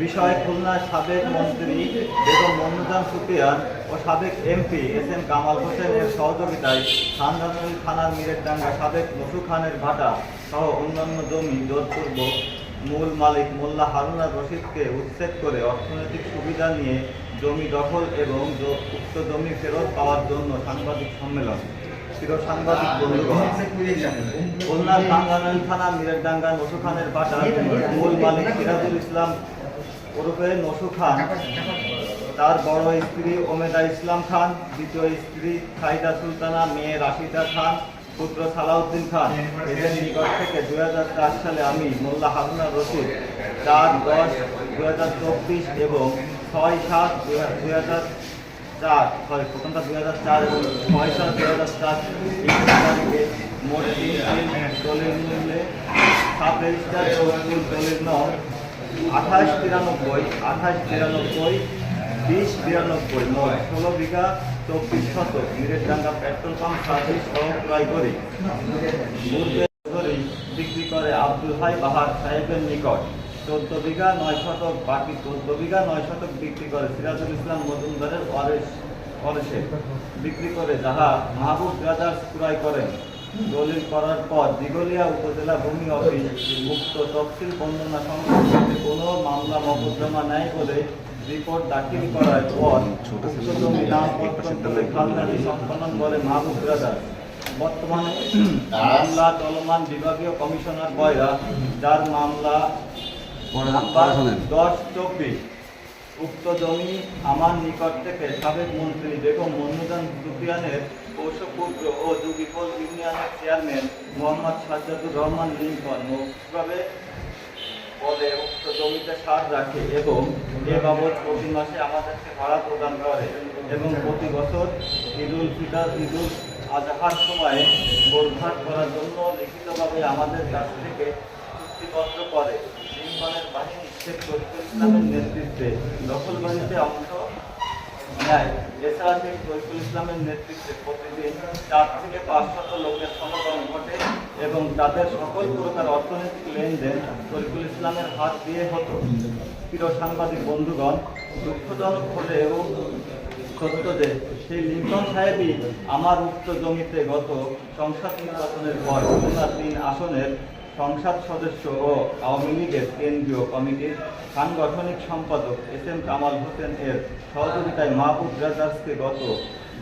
বিষয় খুলনার সাবেক মন্ত্রী বেগম মন্নুজান সুপিয়ান ও সাবেক এমপি এস এম কামাল হোসেনের সহযোগিতায় খানদানুল থানার মিরের ডাঙ্গা সাবেক নসু খানের ভাটা সহ অন্যান্য জমি জোরপূর্বক মূল মালিক মোল্লা হারুনার রশিদকে উচ্ছেদ করে অর্থনৈতিক সুবিধা নিয়ে জমি দখল এবং উক্ত জমি ফেরত পাওয়ার জন্য সাংবাদিক সম্মেলন। চির সাংবাদিক বন্ধুগণ খুলনার টাঙ্গাইল থানা মিরেরডাঙ্গা নসু খানের বাটা মূল মালিক সিরাজুল ইসলাম ওরফে নসু খান। তার বড় স্ত্রী ওমেদা ইসলাম খান, দ্বিতীয় স্ত্রী সাইদা সুলতানা, মেয়ে রাশিদা খান, পুত্র সালাউদ্দিন খান। এদের নিকট থেকে দু হাজার চার সালে আমি মোল্লা হারুনা রশিদ, চার দশ দুই এবং ছয় সাত দুই দুই হাজার চার ছয় সাত দুই হাজার চার তারিখে তিরানব্বই বিশ বিরানব্বই ষোলো বিঘা, চব্বিশ পেট্রোল পাম্প সহ ক্রয় করি বিক্রি করে আব্দুল বাহার সাহেবের নিকট। চোদ্দ বিঘা, নয় শতক, বাকি চোদ্দ বিঘা, নয় শতক বিক্রি করে সিরাজুল ইসলাম মজুমদারের অরেশ অরেশে বিক্রি করে যাহা মাহবুব ব্রাদার্স ক্রয় করেন। দলিল করার পর দিগলিয়া উপজেলা ভূমি অফিস মুক্ত তফসিল বন্দনা সংক্রান্ত কোনো মামলা মকদ্দমা নেয় বলে রিপোর্ট দাখিল করার পর জমি নাম খালনাটি সম্পন্ন করে মাহবুব ব্রাদার্স বর্তমানে মামলা চলমান বিভাগীয় কমিশনার বয়রা, যার মামলা দশ চব্বিশ। উক্ত জমি আমার নিকট থেকে সাবেক মন্ত্রী বেগম মন্নুজান সুফিয়ানের পৌষপুত্র ও যুগিফল ইউনিয়নের চেয়ারম্যান মোহাম্মদ সাজ্জাদুর রহমান লিঙ্কন মৌখিকভাবে পদে উক্ত জমিতে সার রাখে এবং এ বাবদ প্রতি মাসে আমাদেরকে ভাড়া প্রদান করে এবং প্রতি বছর ঈদুল ফিতর ঈদুল আজহার সময়ে গোলঘাট করার জন্য লিখিতভাবে আমাদের কাছ থেকে চুক্তিপত্র করে লিঙ্কনের বাহিনী শেখ শরীফুল ইসলামের নেতৃত্বে দখলবাড়িতে অংশ নেয়। এছাড়া শেখ শরীফুল ইসলামের নেতৃত্বে প্রতিদিন চার থেকে পাঁচ শত লোকের সমাগম ঘটে এবং তাদের সকল প্রকার অর্থনৈতিক লেনদেন শরীফুল ইসলামের হাত দিয়ে হতো। প্রিয় সাংবাদিক বন্ধুগণ দুঃখজনক হলেও সত্য যে সেই লিঙ্কন সাহেবই আমার উক্ত জমিতে গত সংসদ নির্বাচনের পর খুলনা তিন আসনের সংসদ সদস্য ও আওয়ামী লীগের কেন্দ্রীয় কমিটির সাংগঠনিক সম্পাদক এস এম কামাল হোসেন এর সহযোগিতায় মাহবুব ব্রাদার্সকে গত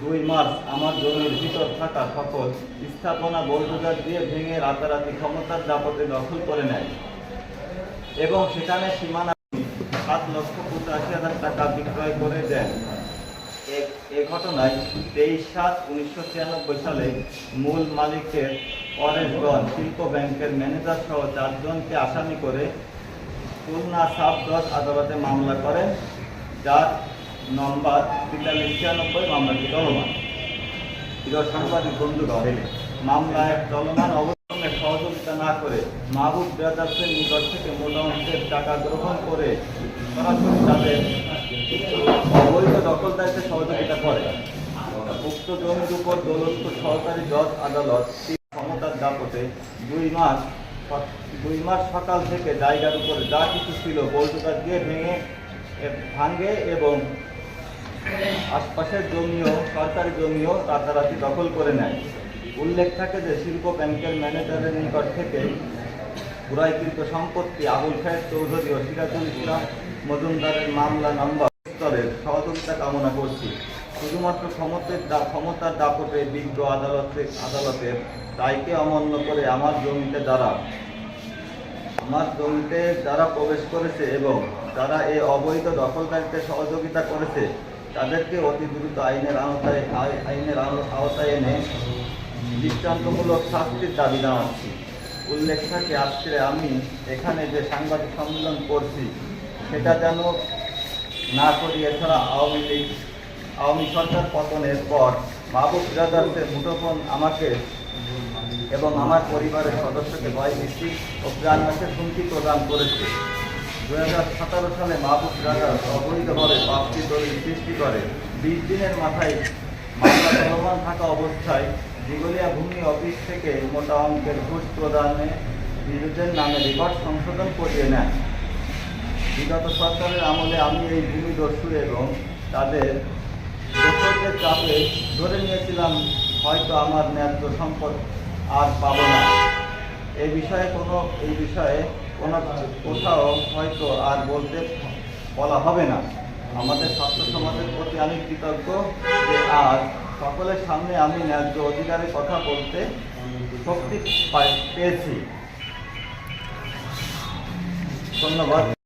দুই মার্চ আমার জমির ভিতর থাকা সকল স্থাপনা বোলডোজার দিয়ে ভেঙে রাতারাতি ক্ষমতার দাপটে দখল করে নেয় এবং সেখানে সীমানা সাত লক্ষ পঁচাশি হাজার টাকা বিক্রয় করে দেন। এ- ঘটনায় তেইশ সাত উনিশশো সালে মূল মালিকের পরেশগঞ্জ শিল্প ব্যাংকের ম্যানেজার সহ চারজনকে আসামি করে খুলনা সাব দশ আদালতে মামলা করেন, যার নম্বর তেতাল্লিশ ছিয়ানব্বই, মামলাটি চলমান। সাংবাদিক বন্ধুগণ, মামলায় চলমান অবস্থানে সহযোগিতা না করে মাহবুব ব্রাদার্সের নিকট থেকে মূল অংশের টাকা গ্রহণ করে সরাসরি তাদের অবৈধ দখলদারিতে সহযোগিতা করে। উক্ত জমির উপর দৌলতপুর সরকারি জজ আদালত দুই মাস দুই মাস সকাল থেকে জায়গার উপরে যা কিছু ছিল বল্টুকার দিয়ে ভেঙে ভাঙে এবং আশপাশের জমিও, সরকারি জমিও রাতারাতি দখল করে নেয়। উল্লেখ থাকে যে শিল্প ব্যাংকের ম্যানেজারের নিকট থেকে ক্রয়কৃত সম্পত্তি আবুল খায়ের চৌধুরী ও সিরাজুল ইসলাম মজুমদারের মামলা নম্বর স্তরের সহযোগিতা কামনা করছি। শুধুমাত্র ক্ষমতার ক্ষমতার দাপটে বিজ্ঞ আদালতে আদালতের দায়কে অমান্য করে আমার জমিতে যারা, আমার জমিতে যারা প্রবেশ করেছে এবং যারা এই অবৈধ দখলকারীতে সহযোগিতা করেছে, তাদেরকে অতি দ্রুত আইনের আওতায়, আই- আইনের আও- আওতায় এনে দৃষ্টান্তমূলক শাস্তির দাবি জানাচ্ছি। উল্লেখ থাকে, আজকে আমি এখানে যে সাংবাদিক সম্মেলন করছি, সেটা যেন না করি, এছাড়া আওয়ামী লীগ আওয়ামী সরকার পতনের পর মাহবুব ব্রাদার্সের মুঠোফোন আমাকে এবং আমার পরিবারের সদস্যকে ভয় ভীতি ও প্রাণনাশের হুমকি প্রদান করেছে। দু হাজার সতেরো সালে মাহবুব ব্রাদার্স অবৈধভাবে পাঁচটি দলিল সৃষ্টি করে। বিশ দিনের মাথায় মামলা চলমান থাকা অবস্থায় দিগলিয়া ভূমি অফিস থেকে মোটা অঙ্কের ঘুষ প্রদানে বিরুদ্ধের নামে রেকর্ড সংশোধন করিয়ে নেন। বিগত সরকারের আমলে আমি এই ভূমি ভূমিদস্যু এবং তাদের দোষরদের চাপে ধরে নিয়েছিলাম, হয়তো আমার ন্যায্য সম্পদ আর পাবো না। এই বিষয়ে কোনো, এই বিষয়ে কোনো কোথাও হয়তো আর বলতে বলা হবে না। আমাদের ছাত্র সমাজের প্রতি আমি কৃতজ্ঞ যে আজ সকলের সামনে আমি ন্যায্য অধিকারের কথা বলতে শক্তি পেয়েছি। ধন্যবাদ।